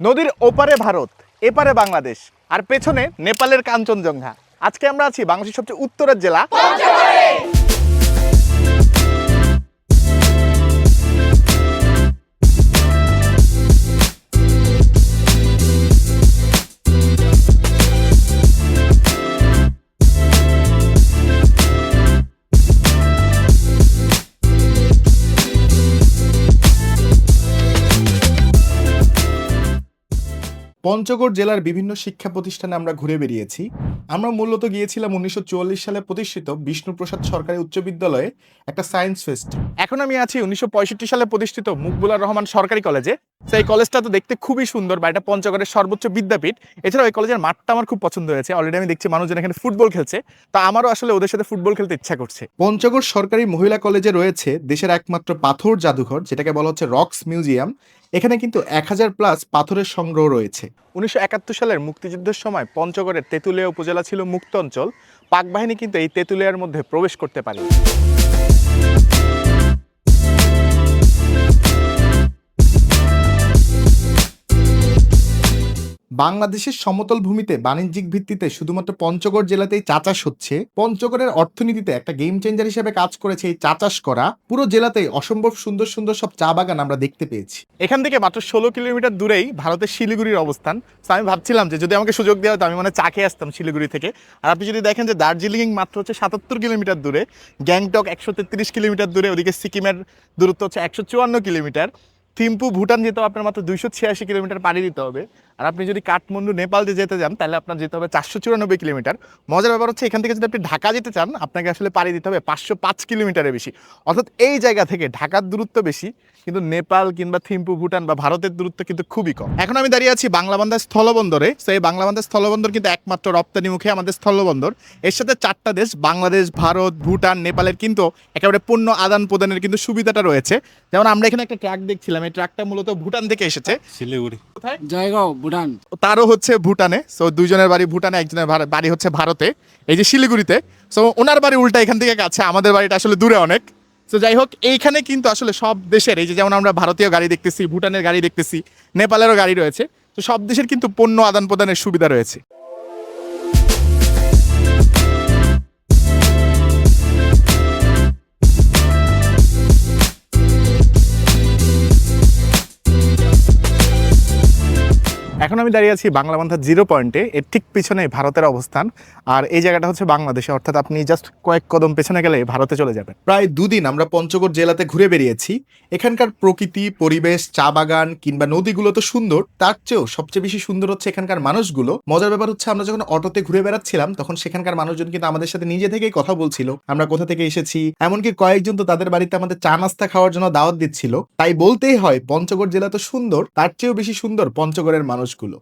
নদীর ওপারে ভারত, এপারে বাংলাদেশ, আর পেছনে নেপালের কাঞ্চনজঙ্ঘা। আজকে আমরা আছি বাংলাদেশের সবচেয়ে উত্তরের জেলা। পঞ্চগড় জেলার বিভিন্ন শিক্ষা প্রতিষ্ঠানে আমরা ঘুরে বেরিয়েছি। আমরা মূলত গিয়েছিলাম উনিশশো চুয়াল্লিশ সালে প্রতিষ্ঠিত বিষ্ণুপ্রসাদ সরকারি উচ্চ বিদ্যালয়ে একটা সায়েন্স ফেস্ট। এখন আমি আছি উনিশশো পঁয়ষট্টি সালে প্রতিষ্ঠিত মুকবুলার রহমান সরকারি কলেজে। সেই কলেজটা তো দেখতে খুবই সুন্দর বা এটা পঞ্চগড়ের সর্বোচ্চ বিদ্যাপীঠ। এছাড়াও এই কলেজের মাঠটা আমার খুব পছন্দ হয়েছে। অলরেডি আমি দেখছি মানুষজন এখানে ফুটবল খেলছে। তা আমারও আসলে ওদের সাথে ফুটবল খেলতে ইচ্ছা করছে। পঞ্চগড় সরকারি মহিলা কলেজে রয়েছে দেশের একমাত্র পাথর জাদুঘর যেটাকে বলা হচ্ছে রক্স মিউজিয়াম। এখানে কিন্তু এক হাজার প্লাস পাথরের সংগ্রহ রয়েছে। উনিশশো একাত্তর সালের মুক্তিযুদ্ধের সময় পঞ্চগড়ের তেঁতুলিয়া উপজেলা ছিল মুক্ত অঞ্চল। পাক বাহিনী কিন্তু এই তেঁতুলিয়ার মধ্যে প্রবেশ করতে পারে বাংলাদেশের সমতল ভূমিতে বাণিজ্যিক ভিত্তিতে শুধুমাত্র পঞ্চগড় জেলাতেই চা চাষ হচ্ছে। পঞ্চগড়ের অর্থনীতিতে একটা গেম চেঞ্জার হিসেবে কাজ করেছে এই চা চাষ করা। পুরো জেলাতেই অসম্ভব সুন্দর সুন্দর সব চা বাগান আমরা দেখতে পেয়েছি। এখান থেকে মাত্র ষোলো কিলোমিটার দূরেই ভারতের শিলিগুড়ির অবস্থান। তো আমি ভাবছিলাম যে যদি আমাকে সুযোগ দেওয়া হতো, আমি মানে চা খেয়ে আসতাম শিলিগুড়ি থেকে। আর আপনি যদি দেখেন যে দার্জিলিং মাত্র হচ্ছে সাতাত্তর কিলোমিটার দূরে, গ্যাংটক একশো তেত্রিশ কিলোমিটার দূরে, ওদিকে সিকিমের দূরত্ব হচ্ছে একশো চুয়ান্ন কিলোমিটার। থিম্পু, ভুটান যেতে আপনার মাত্র দুইশো ছিয়াশি কিলোমিটার পাড়ি দিতে হবে। আর আপনি যদি কাঠমান্ডু নেপাল দিয়ে যেতে চান তাহলে আপনার যেতে হবে চারশো চুরানব্বই কিলোমিটার। মজার ব্যাপার হচ্ছে এখান থেকে যদি আপনি ঢাকা যেতে চান আপনাকে আসলে পাড়ি দিতে হবে পাঁচশো পাঁচ কিলোমিটারের বেশি। অর্থাৎ এই জায়গা থেকে ঢাকার দূরত্ব বেশি কিন্তু নেপাল কিংবা থিম্পু ভুটান বা ভারতের দূরত্ব কিন্তু খুবই কম। এখন আমি দাঁড়িয়ে আছি বাংলাবান্ধা স্থলবন্দরে। তো এই বাংলাবান্ধা স্থলবন্দর কিন্তু একমাত্র রপ্তানিমুখী আমাদের স্থলবন্দর। এর সাথে চারটা দেশ বাংলাদেশ ভারত ভুটান নেপালের কিন্তু একেবারে পণ্য আদান প্রদানের কিন্তু সুবিধাটা রয়েছে। যেমন আমরা এখানে একটা ট্রাক দেখছিলাম এই ট্রাকটা মূলত ভুটান থেকে এসেছে। শিলিগুড়ি। কোথায়? জয়গাঁও ভুটান। তারও হচ্ছে ভুটানে সো দুইজনের বাড়ি ভুটানে, একজনের বাড়ি হচ্ছে ভারতে। এই যে শিলিগুড়িতে সো ওনার বাড়ি উল্টা এখান থেকে কাছে আমাদের বাড়িটা আসলে দূরে অনেক। তো যাই হোক, এইখানে কিন্তু আসলে সব দেশের, এই যে যেমন আমরা ভারতীয় গাড়ি দেখতেছি, ভুটানের গাড়ি দেখতেছি, নেপালেরও গাড়ি রয়েছে, তো সব দেশের কিন্তু পণ্য আদান প্রদানের সুবিধা রয়েছে। এখন আমি দাঁড়িয়ে আছি বাংলা বাংলাবান্ধা জিরো পয়েন্টে। এর ঠিক পিছনে ভারতের অবস্থান। আর এই জায়গাটা হচ্ছে বাংলাদেশে। অর্থাৎ আপনি জাস্ট কয়েক কদম পেছনে গেলে ভারতে চলে যাবেন। প্রায় দুদিন আমরা পঞ্চগড় জেলাতে ঘুরে বেরিয়েছি। এখানকার প্রকৃতি, পরিবেশ, চা বাগান কিংবা নদীগুলো তো সুন্দর। তার চেয়েও সবচেয়ে বেশি সুন্দর হচ্ছে এখানকার মানুষগুলো। মজার ব্যাপার হচ্ছে, আমরা যখন অটোতে ঘুরে বেড়াচ্ছিলাম, তখন সেখানকার মানুষজন কিন্তু আমাদের সাথে নিজে থেকেই কথা বলছিল। আমরা কোথা থেকে এসেছি? এমনকি কয়েকজন তো তাদের বাড়িতে আমাদের চা নাস্তা খাওয়ার জন্য দাওয়াত দিচ্ছিল। তাই বলতেই হয়, পঞ্চগড় জেলা তো সুন্দর, তার চেয়েও বেশি সুন্দর পঞ্চগড়ের মানুষগুলো